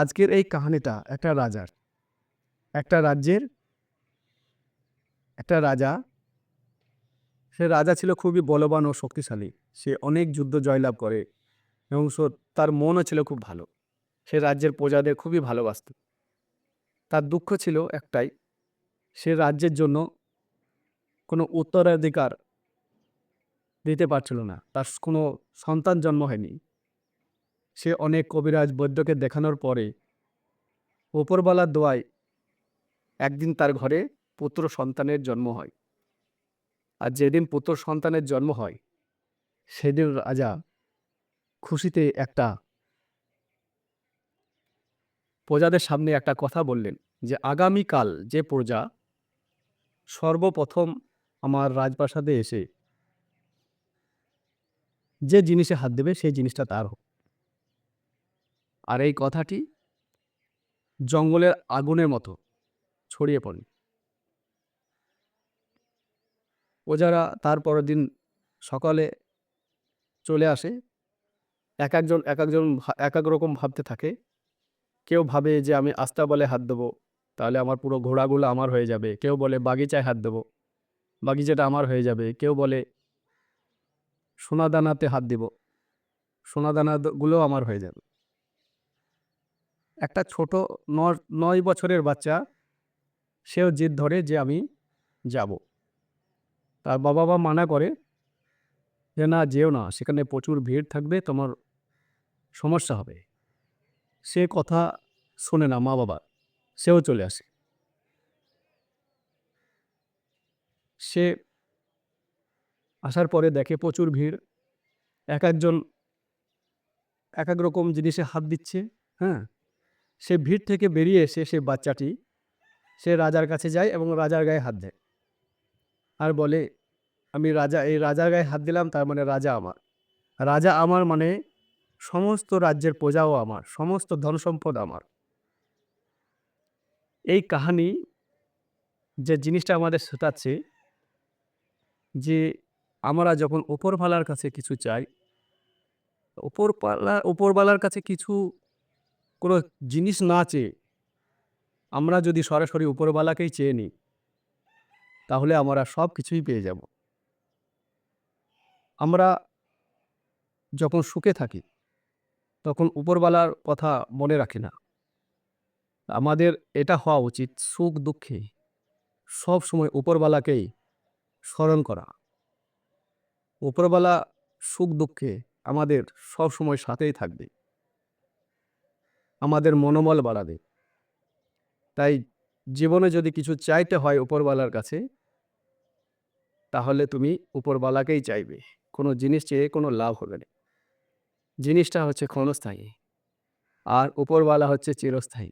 আজকের এই কাহিনীটা একটা রাজার। একটা রাজ্যের একটা রাজা। সে রাজা ছিল খুবই বলবান ও শক্তিশালী। সে অনেক যুদ্ধ জয়লাভ করে এবং তার মনও ছিল খুব ভালো। সে রাজ্যের প্রজাদের খুবই ভালোবাসত। তার দুঃখ ছিল একটাই, সে রাজ্যের জন্য কোনো উত্তরাধিকার দিতে পারছিল না। তার কোনো সন্তান জন্ম হয়নি। সে অনেক কবিরাজ বৈদ্যকে দেখানোর পরে ওপরবালার দোয়ায় একদিন তার ঘরে পুত্র সন্তানের জন্ম হয়। আর যেদিন পুত্র সন্তানের জন্ম হয়, সেদিন রাজা খুশিতে একটা প্রজাদের সামনে একটা কথা বললেন যে, আগামীকাল যে প্রজা সর্বপ্রথম আমার রাজপ্রাসাদে এসে যে জিনিসে হাত দেবে, সেই জিনিসটা তার হোক। আর এই কথাটি জঙ্গলের আগুনের মতো ছড়িয়ে পড়ে। প্রজারা তার পরের দিন সকালে চলে আসে। এক একজন এক একজন এক এক রকম ভাবতে থাকে। কেউ ভাবে যে আমি আস্তা বলে হাত দেবো, তাহলে আমার পুরো ঘোড়াগুলো আমার হয়ে যাবে। কেউ বলে বাগিচায় হাত দেবো, বাগিচাটা আমার হয়ে যাবে। কেউ বলে সোনাদানাতে হাত দিব সোনাদানাগুলো আমার হয়ে যাবে। একটা ছোট নয় বছরের বাচ্চা, সেও জিদ ধরে যে আমি যাব। তার বাবা মা মানা করে যে, না, যেও না, সেখানে প্রচুর ভিড় থাকবে, তোমার সমস্যা হবে। সে কথা শোনে না মা বাবা সেও চলে আসে। সে আসার পরে দেখে প্রচুর ভিড়। এক একজন এক এক রকম জিনিসে হাত দিচ্ছে হ্যাঁ? সে ভিড় থেকে বেরিয়ে এসে সে বাচ্চাটি, সে রাজার কাছে যায় এবং রাজার গায়ে হাত দেয়। আর বলে, আমি রাজা, এই রাজার গায়ে হাত দিলাম, তার মানে রাজা আমার। রাজা আমার মানে সমস্ত রাজ্যের প্রজাও আমার, সমস্ত ধন সম্পদ আমার। এই কাহানি যে জিনিসটা আমাদের শেখাচ্ছে, যে আমরা যখন ওপরওয়ালার কাছে কিছু চাই ওপরপালা ওপরওয়ালার কাছে কিছু কোনো জিনিস না চেয়ে, আমরা যদি সরাসরি উপরওয়ালাকেই চেয়ে নিই, তাহলে আমরা সব কিছুই পেয়ে যাব। আমরা যখন সুখে থাকি, তখন উপরওয়ালার কথা মনে রাখি না। আমাদের এটা হওয়া উচিত সুখ দুঃখে সব সময় উপরওয়ালাকেই স্মরণ করা। উপরওয়ালা সুখ দুঃখে আমাদের সব সময় সাথেই থাকবে। আমাদের মনোবল বাড়াবে। তাই জীবনে যদি কিছু চাইতে হয় উপরওয়ালার কাছে, তাহলে তুমি উপরওয়ালাকেই চাইবে। কোনো জিনিস চেয়ে কোনো লাভ হবে না। জিনিসটা হচ্ছে ক্ষণস্থায়ী। আর উপরওয়ালা হচ্ছে চিরস্থায়ী।